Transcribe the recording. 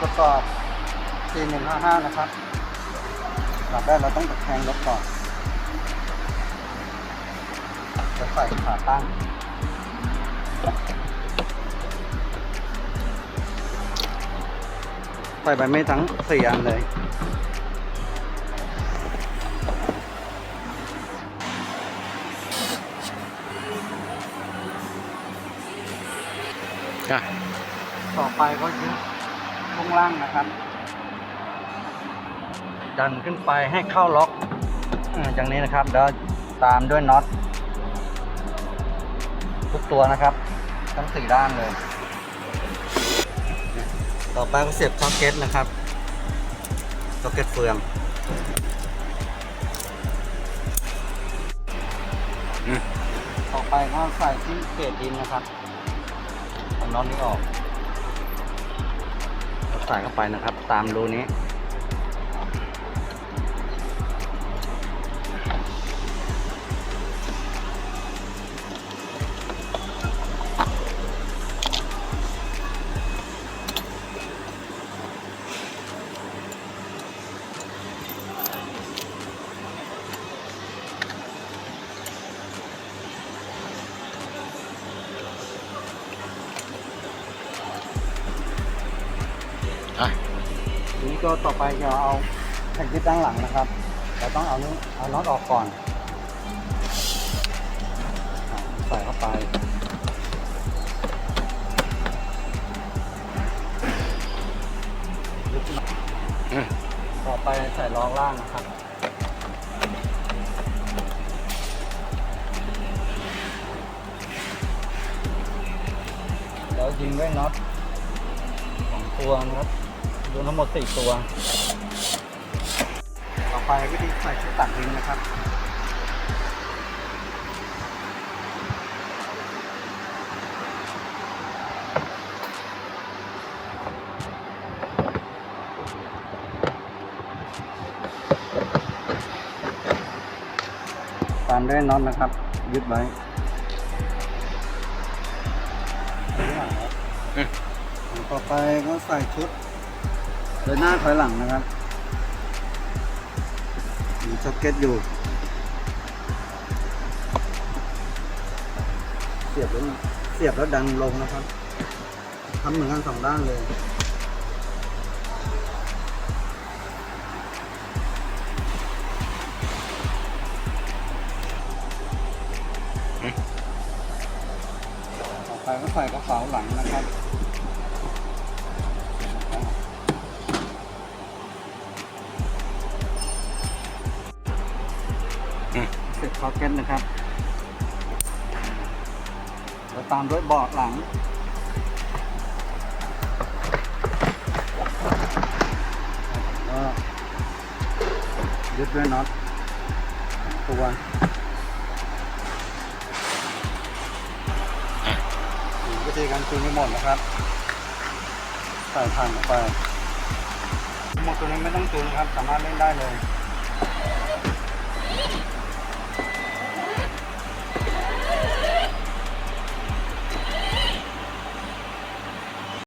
ประกอบ 4155 นะครับหลับได้เราต้องตะแคงรถก่อนจะใส่ขาตั้งใส่ไปไม่ทั้งสี่อันเลยอะต่อไปก็ยึด ช่วงล่างนะครับ ดันขึ้นไปให้เข้าล็อกอ่าอย่างนี้นะครับแล้วตามด้วยน็อตทุกตัวนะครับ ทั้งสี่ด้านเลย ต่อไปก็เสียบซ็อกเก็ตนะครับซ็อกเก็ตเฟืองอืมต่อไปก็ใส่ที่เกจดินนะครับเอาน็อตนี้ออกแล้ว ใส่เข้าไปนะครับ ตามรูนี้ อะทีนี้ก็ต่อไปจะเอาแผ่นยึดด้านหลังนะครับ เราต้องเอานี้เอาน็อตออกก่อนใส่เข้าไปต่อไปใส่ล้อล่างนะครับแล้วยิงด้วยน็อตสองตัวนะครับ รวมทั้งหมดสี่ตัว ต่อไปวิธีใส่ชุดตัดดินนะครับตามด้วยน็อตนะครับ ยึดไว้อืมต่อไปก็ใส่ชุด เดินหน้าถอยหลังนะครับมีจ็อกเก็ตอยู่ เสียบแล้วเสียบแล้วดันลงนะครับทำเหมือนกันสองด้านเลยต่อไปก็ใส่กระเป๋าหลังนะครับ เสร็อกเก็ตนะครับแล้วตามด้วยเบาะหลัง ก็ยึดด้วยน็อตสองตัววิธีการจูนทั้งหมดนะครับใส่ผ่านลงไปหมดตัวนี้ไม่ต้องจูนครับ สามารถเล่นได้เลย